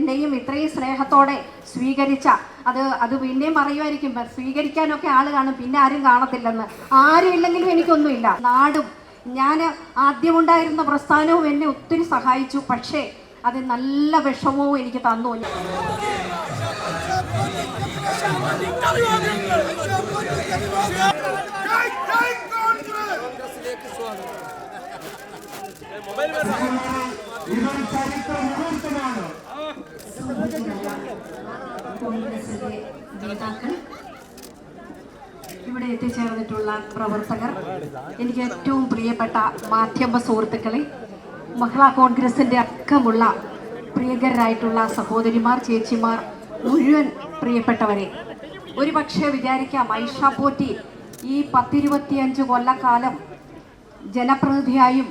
എന്നെയും ഇത്രയും സ്നേഹത്തോടെ സ്വീകരിച്ച. അത് അത് പിന്നെയും പറയുമായിരിക്കും "ബ- സ്വീകരിക്കാനൊക്കെ ആൾ കാണും പിന്നെ ആരും കാണത്തില്ലെന്ന്. ആരും ഇല്ലെങ്കിലും എനിക്കൊന്നുമില്ല. നാടും ഞാൻ ആദ്യമുണ്ടായിരുന്ന പ്രസ്ഥാനവും എന്നെ ഒത്തിരി സഹായിച്ചു പക്ഷേ അത് നല്ല വിഷമവും എനിക്ക് തന്നു. ഇതൊരു ചരിത്ര മുഹൂർത്തമാണ്. കോൺഗ്രസിന്റെ നേതാക്കൾ ഇവിടെ എത്തിച്ചേർന്നിട്ടുള്ള പ്രവർത്തകർ എനിക്ക് ഏറ്റവും പ്രിയപ്പെട്ട മാധ്യമ സുഹൃത്തുക്കളെ മഹിളാ കോൺഗ്രസിന്റെ അക്കമുള്ള പ്രിയകരായിട്ടുള്ള സഹോദരിമാർ ചേച്ചിമാർ മുഴുവൻ പ്രിയപ്പെട്ടവരെ ഒരു പക്ഷേ വിചാരിക്കാം ഐഷ പോറ്റി ഈ പത്തിരുപത്തിയഞ്ച് കൊല്ലക്കാലം ജനപ്രതിനിധിയായും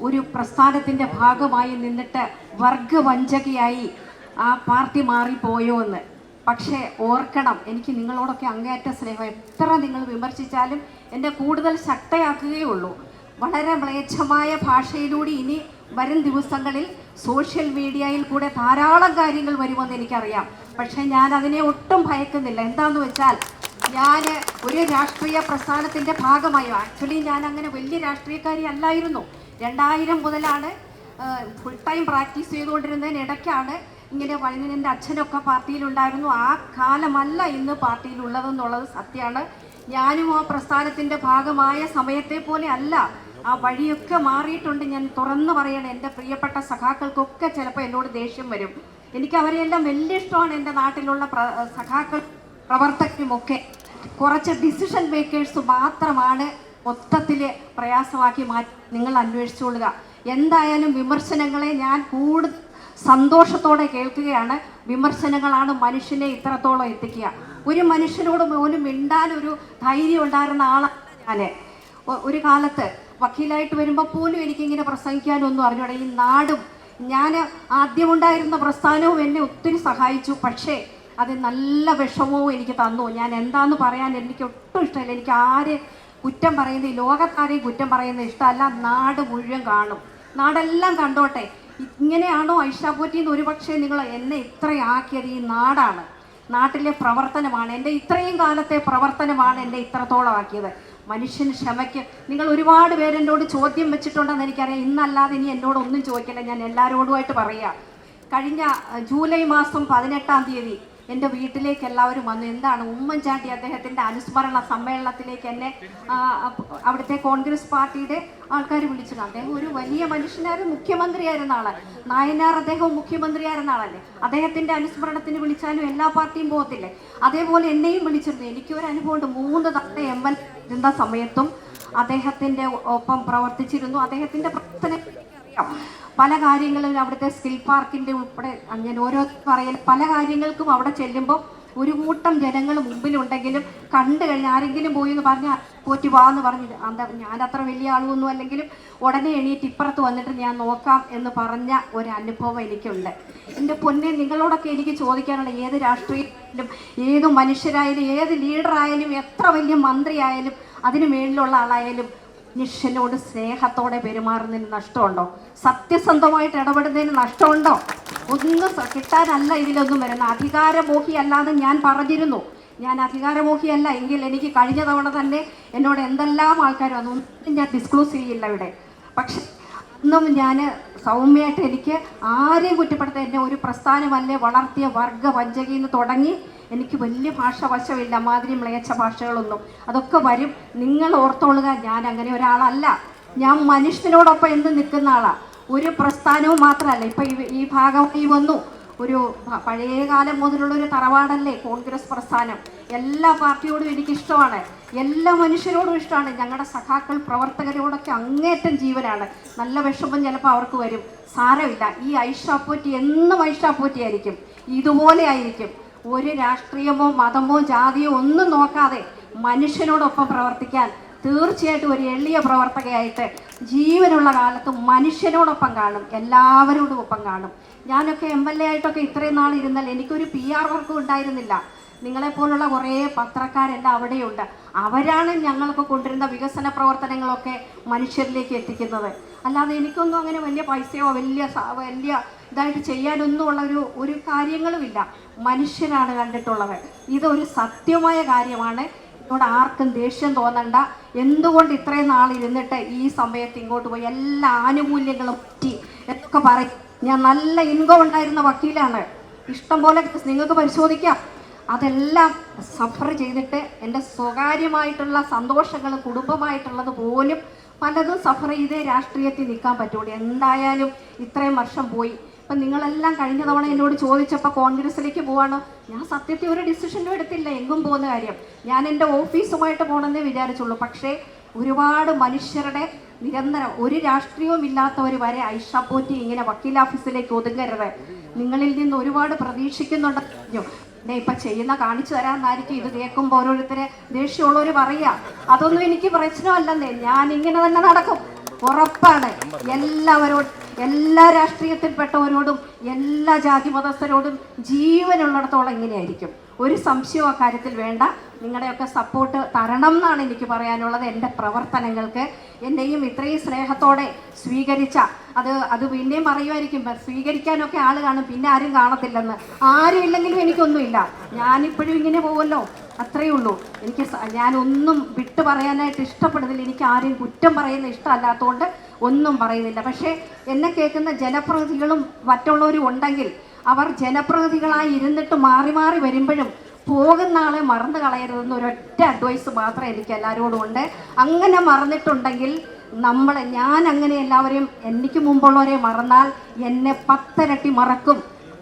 ഒരു പ്രസ്ഥാനത്തിന്റെ ഭാഗമായി നിന്നിട്ട് വർഗവഞ്ചകയായി ആ പാർട്ടി മാറിപ്പോയോ എന്ന്. പക്ഷേ ഓർക്കണം എനിക്ക് നിങ്ങളോടൊക്കെ അങ്ങേയറ്റ സ്നേഹം. എത്ര നിങ്ങൾ വിമർശിച്ചാലും എന്നെ കൂടുതൽ ശക്തയാക്കുകയുള്ളൂ വളരെ മ്ലേച്ഛമായ ഭാഷയിലൂടെ ഇനി വരും ദിവസങ്ങളിൽ സോഷ്യൽ മീഡിയയിൽ കൂടെ ധാരാളം കാര്യങ്ങൾ വരുമെന്ന് എനിക്കറിയാം. പക്ഷേ ഞാൻ അതിനെ ഒട്ടും ഭയക്കുന്നില്ല. എന്താണെന്ന് വെച്ചാൽ ഞാൻ ഒരു രാഷ്ട്രീയ പ്രസ്ഥാനത്തിന്റെ ഭാഗമായി ആക്ച്വലി ഞാൻ അങ്ങനെ വലിയ രാഷ്ട്രീയക്കാരി അല്ലായിരുന്നു. രണ്ടായിരം മുതലാണ് ഫുൾ ടൈം പ്രാക്ടീസ് ചെയ്തുകൊണ്ടിരുന്നതിന് ഇടയ്ക്കാണ് ഇങ്ങനെ വഴങ്ങിന് എന്റെ അച്ഛനൊക്കെ പാർട്ടിയിലുണ്ടായിരുന്നു. ആ കാലമല്ല ഇന്ന് പാർട്ടിയിലുള്ളതെന്നുള്ളത് സത്യമാണ്. ഞാനും ആ പ്രസ്ഥാനത്തിന്റെ ഭാഗമായ സമയത്തെ പോലെ അല്ല. ആ വഴിയൊക്കെ മാറിയിട്ടുണ്ട്. ഞാൻ തുറന്നു പറയണം എന്റെ പ്രിയപ്പെട്ട സഖാക്കൾക്കൊക്കെ ചിലപ്പോൾ എന്നോട് ദേഷ്യം വരും. എനിക്ക് അവരെയെല്ലാം വലിയ ഇഷ്ടമാണ് എന്റെ നാട്ടിലുള്ള സഖാക്കൾ പ്രവർത്തകരുമൊക്കെ. കുറച്ച് ഡിസിഷൻ മേക്കേഴ്സ് മാത്രമാണ് മൊത്തത്തിൽ പ്രയാസമാക്കി മാറ്റി. നിങ്ങൾ അന്വേഷിച്ചുകൊള്ളുക എന്തായാലും വിമർശനങ്ങളെ ഞാൻ കൂടുതൽ സന്തോഷത്തോടെ കേൾക്കുകയാണ്. വിമർശനങ്ങളാണ് മനുഷ്യനെ ഇത്രത്തോളം എത്തിക്കുക. ഒരു മനുഷ്യനോട് പോലും മിണ്ടാൻ ഒരു ധൈര്യം ഉണ്ടായിരുന്ന ആളാണ് ഞാൻ ഒരു കാലത്ത് വക്കീലായിട്ട് വരുമ്പോൾ പോലും എനിക്കിങ്ങനെ പ്രസംഗിക്കാനൊന്നും അറിഞ്ഞൂടെ. ഈ നാടും ഞാൻ ആദ്യമുണ്ടായിരുന്ന പ്രസ്ഥാനവും എന്നെ ഒത്തിരി സഹായിച്ചു. പക്ഷേ അത് നല്ല വിഷമവും എനിക്ക് തന്നു. ഞാൻ എന്താന്ന് പറയാൻ എനിക്ക് ഒട്ടും ഇഷ്ടമില്ല. എനിക്ക് ആര് കുറ്റം പറയുന്നത് ഈ ലോകത്താരെയും കുറ്റം പറയുന്നത് ഇഷ്ടമല്ല. നാട് മുഴുവൻ കാണും. നാടെല്ലാം കണ്ടോട്ടെ. ഇങ്ങനെയാണോ ഐഷാപോറ്റി എന്ന് ഒരുപക്ഷെ നിങ്ങൾ എന്നെ ഇത്രയാക്കിയത് ഈ നാടാണ്? നാട്ടിലെ പ്രവർത്തനമാണ്. എന്റെ ഇത്രയും കാലത്തെ പ്രവർത്തനമാണ് എന്നെ ഇത്രത്തോളം ആക്കിയത് മനുഷ്യൻ ക്ഷമയ്ക്ക് നിങ്ങൾ ഒരുപാട് പേരെന്നോട് ചോദ്യം വെച്ചിട്ടുണ്ടെന്ന് എനിക്കറിയാം. ഇന്നല്ലാതെ ഇനി എന്നോട് ഒന്നും ചോദിക്കില്ല ഞാൻ എല്ലാവരോടുമായിട്ട് പറയുക കഴിഞ്ഞ ജൂലൈ മാസം പതിനെട്ടാം തീയതി എന്റെ വീട്ടിലേക്ക് എല്ലാവരും വന്നു. എന്താണ് ഉമ്മൻചാണ്ടി അദ്ദേഹത്തിന്റെ അനുസ്മരണ സമ്മേളനത്തിലേക്ക് എന്നെ അവിടുത്തെ കോൺഗ്രസ് പാർട്ടിയുടെ ആൾക്കാർ വിളിച്ചത്. അദ്ദേഹം ഒരു വലിയ മനുഷ്യനായിരുന്നു മുഖ്യമന്ത്രിയായിരുന്ന ആൾ നായനാർ അദ്ദേഹം മുഖ്യമന്ത്രിയായിരുന്ന ആളല്ലേ? അദ്ദേഹത്തിന്റെ അനുസ്മരണത്തിന് വിളിച്ചാലും എല്ലാ പാർട്ടിയും പോകത്തില്ലേ? അതേപോലെ എന്നെയും വിളിച്ചിരുന്നു. എനിക്കൊരു അനുഭവമുണ്ട് മൂന്ന് തവണ എം എൽ ഇരുന്ന സമയത്തും അദ്ദേഹത്തിന്റെ ഒപ്പം പ്രവർത്തിച്ചിരുന്നു. അദ്ദേഹത്തിന്റെ പ്രവർത്തനം അറിയാം പല കാര്യങ്ങളും അവിടുത്തെ സ്കിൽ പാർക്കിന്റെ ഉൾപ്പെടെ അങ്ങനെ ഓരോ പറയൽ പല കാര്യങ്ങൾക്കും അവിടെ ചെല്ലുമ്പോൾ ഒരു കൂട്ടം ജനങ്ങൾ മുമ്പിലുണ്ടെങ്കിലും കണ്ടു കഴിഞ്ഞാൽ ആരെങ്കിലും പോയി എന്ന് പറഞ്ഞാൽ പോറ്റി വാ എന്ന് പറഞ്ഞു എന്താ ഞാൻ അത്ര വലിയ ആളുമൊന്നും അല്ലെങ്കിലും ഉടനെ എണീറ്റ് ഇപ്പുറത്ത് വന്നിട്ട് ഞാൻ നോക്കാം എന്ന് പറഞ്ഞ ഒരു അനുഭവം എനിക്കുണ്ട്. എന്റെ പൊന്നെ നിങ്ങളോടൊക്കെ എനിക്ക് ചോദിക്കാനുള്ള ഏത് രാഷ്ട്രീയത്തിലും ഏത് മനുഷ്യരായാലും ഏത് ലീഡറായാലും എത്ര വലിയ മന്ത്രിയായാലും അതിന് മേളിലുള്ള ആളായാലും മനുഷ്യനോട് സ്നേഹത്തോടെ പെരുമാറുന്നതിന് നഷ്ടമുണ്ടോ? സത്യസന്ധമായിട്ട് ഇടപെടുന്നതിന് നഷ്ടമുണ്ടോ? ഒന്നും കിട്ടാനല്ല ഇതിലൊന്നും വരുന്ന അധികാരമോഹി അല്ലാതെ ഞാൻ പറഞ്ഞിരുന്നു. ഞാൻ അധികാരമോഹിയല്ല എങ്കിൽ എനിക്ക് കഴിഞ്ഞ തവണ തന്നെ എന്നോട് എന്തെല്ലാം ആൾക്കാർ ഒന്നും ഞാൻ ഡിസ്ക്ലോസ് ചെയ്യില്ല ഇവിടെ. പക്ഷെ അന്നും ഞാൻ സൗമ്യമായിട്ട് എനിക്ക് ആരെയും കുറ്റപ്പെടുത്താൻ എന്നെ ഒരു പ്രസ്ഥാനമല്ലേ വളർത്തിയ വർഗ വഞ്ചകയിൽ നിന്ന് തുടങ്ങി എനിക്ക് വലിയ ഭാഷ വശമില്ല മാതിരി മ്ലേച്ഛ ഭാഷകളൊന്നും. അതൊക്കെ വരും. നിങ്ങൾ ഓർത്തോളുക ഞാൻ അങ്ങനെ ഒരാളല്ല. ഞാൻ മനുഷ്യനോടൊപ്പം എന്ത് നിൽക്കുന്ന ആളാണ് ഒരു പ്രസ്ഥാനവും മാത്രമല്ല. ഇപ്പം ഈ ഈ ഭാഗമായി വന്നു. ഒരു പഴയ കാലം മുതലുള്ള ഒരു തറവാടല്ലേ കോൺഗ്രസ് പ്രസ്ഥാനം. എല്ലാ പാർട്ടിയോടും എനിക്കിഷ്ടമാണ്. എല്ലാ മനുഷ്യരോടും ഇഷ്ടമാണ്. ഞങ്ങളുടെ സഖാക്കൾ പ്രവർത്തകരോടൊക്കെ അങ്ങേറ്റം ജീവനാണ്. നല്ല വിഷമം ചിലപ്പോൾ അവർക്ക് വരും. സാരമില്ല. ഈ ഐഷാപ്പോറ്റി എന്നും ഐഷാപ്പോറ്റി ആയിരിക്കും ഇതുപോലെ ആയിരിക്കും. ഒരു രാഷ്ട്രീയമോ മതമോ ജാതിയോ ഒന്നും നോക്കാതെ മനുഷ്യനോടൊപ്പം പ്രവർത്തിക്കാൻ തീർച്ചയായിട്ടും ഒരു എളിയ പ്രവർത്തകയായിട്ട് ജീവനുള്ള കാലത്ത് മനുഷ്യനോടൊപ്പം കാണും എല്ലാവരോടും ഒപ്പം കാണും. ഞാനൊക്കെ എം എൽ എ ആയിട്ടൊക്കെ ഇത്രയും നാൾ ഇരുന്നാൽ എനിക്കൊരു പി ആർ വർക്കും ഉണ്ടായിരുന്നില്ല. നിങ്ങളെപ്പോലുള്ള കുറേ പത്രക്കാരെല്ലാം അവിടെയുണ്ട്. അവരാണ് ഞങ്ങൾക്ക് കൊണ്ടുവരുന്ന വികസന പ്രവർത്തനങ്ങളൊക്കെ മനുഷ്യരിലേക്ക് എത്തിക്കുന്നത്. അല്ലാതെ എനിക്കൊന്നും അങ്ങനെ വലിയ പൈസയോ വലിയ വലിയ ഇതായിട്ട് ചെയ്യാനൊന്നും ഉള്ളൊരു ഒരു കാര്യങ്ങളുമില്ല. മനുഷ്യരാണ് കണ്ടിട്ടുള്ളത്. ഇതൊരു സത്യമായ കാര്യമാണ്. എന്നോട് ആർക്കും ദേഷ്യം തോന്നണ്ട. എന്തുകൊണ്ട് ഇത്രയും നാൾ ഇരുന്നിട്ട് ഈ സമയത്ത് ഇങ്ങോട്ട് പോയി? എല്ലാ ആനുകൂല്യങ്ങളും പറ്റി എന്നൊക്കെ പറയും. ഞാൻ നല്ല ഇൻകം ഉണ്ടായിരുന്ന വക്കീലാണ്. ഇഷ്ടം പോലെ നിങ്ങൾക്ക് പരിശോധിക്കാം. അതെല്ലാം സഫർ ചെയ്തിട്ട് എന്റെ സ്വകാര്യമായിട്ടുള്ള സന്തോഷങ്ങൾ കുടുംബമായിട്ടുള്ളത് പോലും പലതും സഫർ ചെയ്തേ രാഷ്ട്രീയത്തിൽ നിൽക്കാൻ പറ്റുള്ളൂ. എന്തായാലും ഇത്രയും വർഷം പോയി. ഇപ്പം നിങ്ങളെല്ലാം കഴിഞ്ഞ തവണ എന്നോട് ചോദിച്ചപ്പോൾ കോൺഗ്രസിലേക്ക് പോവാണ്. ഞാൻ സത്യത്തിൽ ഒരു ഡിസിഷനും എടുത്തില്ല എങ്കും പോകുന്ന കാര്യം. ഞാൻ എന്റെ ഓഫീസുമായിട്ട് പോകണമെന്നേ വിചാരിച്ചുള്ളൂ. പക്ഷേ ഒരുപാട് മനുഷ്യരുടെ നിരന്തരം ഒരു രാഷ്ട്രീയവും ഇല്ലാത്തവർ വരെ ഐഷ പോറ്റി ഇങ്ങനെ വക്കീൽ ഓഫീസിലേക്ക് ഒതുങ്ങരുത്. നിങ്ങളിൽ നിന്ന് ഒരുപാട് പ്രതീക്ഷിക്കുന്നുണ്ട്. പിന്നെ ഇപ്പൊ ചെയ്യുന്ന കാണിച്ചു തരാമെന്നായിരിക്കും ഇത് കേൾക്കുമ്പോൾ ഓരോരുത്തരെ ദേഷ്യമുള്ളവർ പറയുക. അതൊന്നും എനിക്ക് പ്രശ്നമല്ലെന്നേ. ഞാൻ ഇങ്ങനെ തന്നെ നടക്കും. ഉറപ്പാണ്. എല്ലാവരോടും എല്ലാ രാഷ്ട്രീയത്തിൽപ്പെട്ടവരോടും എല്ലാ ജാതി മതസ്ഥരോടും ജീവനുള്ളിടത്തോളം ഇങ്ങനെയായിരിക്കും. ഒരു സംശയവും ആ കാര്യത്തിൽ വേണ്ട. നിങ്ങളുടെയൊക്കെ സപ്പോർട്ട് തരണം എന്നാണ് എനിക്ക് പറയാനുള്ളത്. എന്റെ പ്രവർത്തനങ്ങൾക്ക് എന്നെയും ഇത്രയും സ്നേഹത്തോടെ സ്വീകരിച്ച അത് അത് പിന്നെയും പറയുമായിരിക്കും "ബ- സ്വീകരിക്കാനൊക്കെ ആൾ കാണും. പിന്നെ ആരും കാണത്തില്ലെന്ന്. ആരും ഇല്ലെങ്കിലും എനിക്കൊന്നുമില്ല. ഞാനിപ്പോഴും ഇങ്ങനെ പോകുമല്ലോ അത്രയേ ഉള്ളൂ. എനിക്ക് ഞാനൊന്നും വിട്ടു പറയാനായിട്ട് ഇഷ്ടപ്പെടുന്നില്ല. എനിക്ക് ആരെയും കുറ്റം പറയുന്ന ഇഷ്ടമല്ലാത്തതുകൊണ്ട് ഒന്നും പറയുന്നില്ല. പക്ഷേ എന്നെ കേൾക്കുന്ന ജനപ്രതിനിധികളും മറ്റുള്ളവരും ഉണ്ടെങ്കിൽ അവർ ജനപ്രതിനിധികളായി ഇരുന്നിട്ട് മാറി മാറി വരുമ്പോഴും പോകുന്ന ആളെ മറന്നു കളയരുതെന്ന് ഒരൊറ്റ അഡ്വൈസ് മാത്രമേ എനിക്ക് എല്ലാവരോടും ഉണ്ട്. അങ്ങനെ മറന്നിട്ടുണ്ടെങ്കിൽ നമ്മളെ ഞാൻ അങ്ങനെ എല്ലാവരെയും എനിക്ക് മുമ്പുള്ളവരെ മറന്നാൽ എന്നെ പത്തരട്ടി മറക്കും.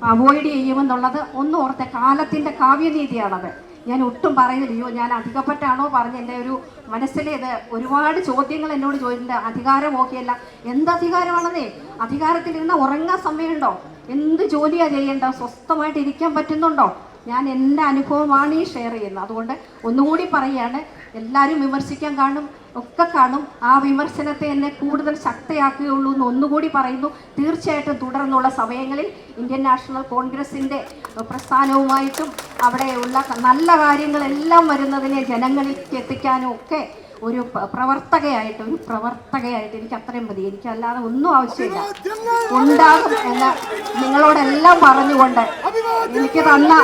അവോയ്ഡ് ചെയ്യുമെന്നുള്ളത് ഒന്ന് ഓർത്ത കാലത്തിന്റെ കാവ്യനീതിയാണത്. ഞാൻ ഒട്ടും പറയുന്നില്ല. അയ്യോ ഞാൻ അധികപ്പെട്ടാണോ പറഞ്ഞ് എന്റെ ഒരു മനസ്സിലെ ഇത് ഒരുപാട് ചോദ്യങ്ങൾ എന്നോട് ചോദിച്ചിട്ടുണ്ട്. അധികാരം ഓക്കെയല്ല എന്ത് അധികാരമാണെന്നേ? അധികാരത്തിലിരുന്ന ഉറങ്ങാൻ സമയമുണ്ടോ? എന്ത് ജോലിയാണ് ചെയ്യേണ്ടോ സ്വസ്ഥമായിട്ട് ഇരിക്കാൻ പറ്റുന്നുണ്ടോ? ഞാൻ എന്റെ അനുഭവമാണ് ഈ ഷെയർ ചെയ്യുന്നത്. അതുകൊണ്ട് ഒന്നുകൂടി പറയുകയാണ്. എല്ലാവരും വിമർശിക്കാൻ കാണും ഒക്കെ കാണും. ആ വിമർശനത്തെ എന്നെ കൂടുതൽ ശക്തയാക്കുകയുള്ളൂ എന്ന് ഒന്നുകൂടി പറയുന്നു. തീർച്ചയായിട്ടും തുടർന്നുള്ള സമയങ്ങളിൽ ഇന്ത്യൻ നാഷണൽ കോൺഗ്രസിന്റെ പ്രസ്ഥാനവുമായിട്ടും അവിടെയുള്ള നല്ല കാര്യങ്ങളെല്ലാം വരുന്നതിനെ ജനങ്ങളിലേക്ക് എത്തിക്കാനും ഒക്കെ ഒരു പ്രവർത്തകയായിട്ട് ഒരു പ്രവർത്തകയായിട്ട് എനിക്ക് അത്രയും മതി. എനിക്ക് അല്ലാതെ ഒന്നും ആവശ്യമില്ല. ഉണ്ടാകും എന്ന് നിങ്ങളോടെല്ലാം പറഞ്ഞുകൊണ്ട് എനിക്ക് തന്ന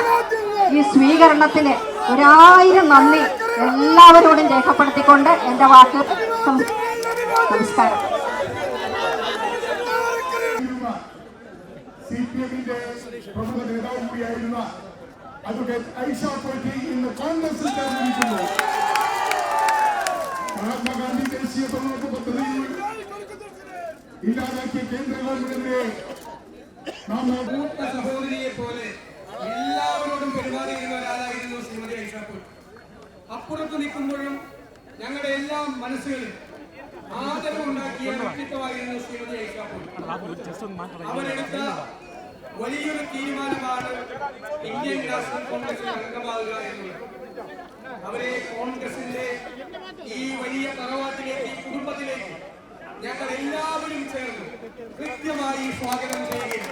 ഈ സ്വീകരണത്തിന് ഒരായിരം നന്ദി. എല്ലാവരോടും രേഖപ്പെടുത്തിക്കൊണ്ട് എന്റെ വാക്ക് നമസ്കാരം സി പി എമ്മിന്റെ പ്രമുഖ നേതാവ് കൂടിയായിരുന്ന അഡ്വക്കേറ്റ് ഐഷ പോറ്റി ഇന്ന് കോൺഗ്രസിൽ ചേർന്നിരിക്കുന്നു. മഹാത്മാഗാന്ധി ദേശീയ തൊഴിലുറപ്പ് പദ്ധതി ഇല്ലാതാക്കിയ കേന്ദ്ര ഗവൺമെന്റിന്റെ നാം സഹോദരിയെ പോലെ എല്ലാവരോടും പെരുമാറിയിരുന്ന ഒരാളായിരുന്നു ശ്രീമതി ഐഷാപ്പൂർ അപ്പുറത്ത് നിൽക്കുമ്പോഴും ഞങ്ങളുടെ എല്ലാ മനസ്സുകളിൽ ആദരവുണ്ടാക്കിയ വ്യക്തിത്വമായിരുന്നു ശ്രീമതി ഐഷാപ്പൂർ അവരെടുത്ത വലിയൊരു തീരുമാനമാണ് ഇന്ത്യൻ നാഷണൽ കോൺഗ്രസിൽ അംഗമാകുക എന്നുള്ളത്. അവരെ കോൺഗ്രസിന്റെ ഈ വലിയ തറവാട്ടിലേക്ക് ഈ കുടുംബത്തിലേക്ക് ഞങ്ങൾ എല്ലാവരും ചേർന്ന് കൃത്യമായി സ്വാഗതം ചെയ്യുകയും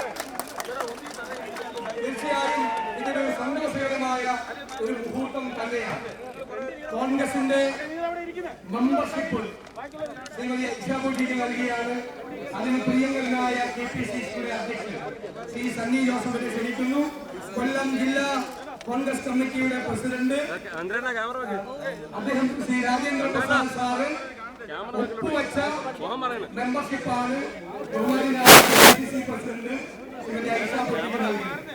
തീർച്ചയായും ഇതൊരു സന്തോഷകരമായ ഒരു മുഹൂർത്തം തന്നെയാണ്. കോൺഗ്രസിന്റെ മെമ്പർഷിപ്പ് ശ്രീമതി ഇഷാബുദ്ധിക്ക് നൽകിയാണ്. അതിന് പ്രിയങ്കരനായ കെ പി സി സിയുടെ അധ്യക്ഷൻ ശ്രീ സണ്ണി ജോസഫിനെ ക്ഷണിക്കുന്നു. കൊല്ലം ജില്ലാ കോൺഗ്രസ് കമ്മിറ്റിയുടെ പ്രസിഡന്റ് അദ്ദേഹം ശ്രീ രാജേന്ദ്ര പ്രസാദ് സാറ് ഒപ്പുവച്ച മെമ്പർഷിപ്പാണ് ബഹുമാനായ K P C president Shrimati Aisha പൊട്ടിക്ക് നൽകിയത്.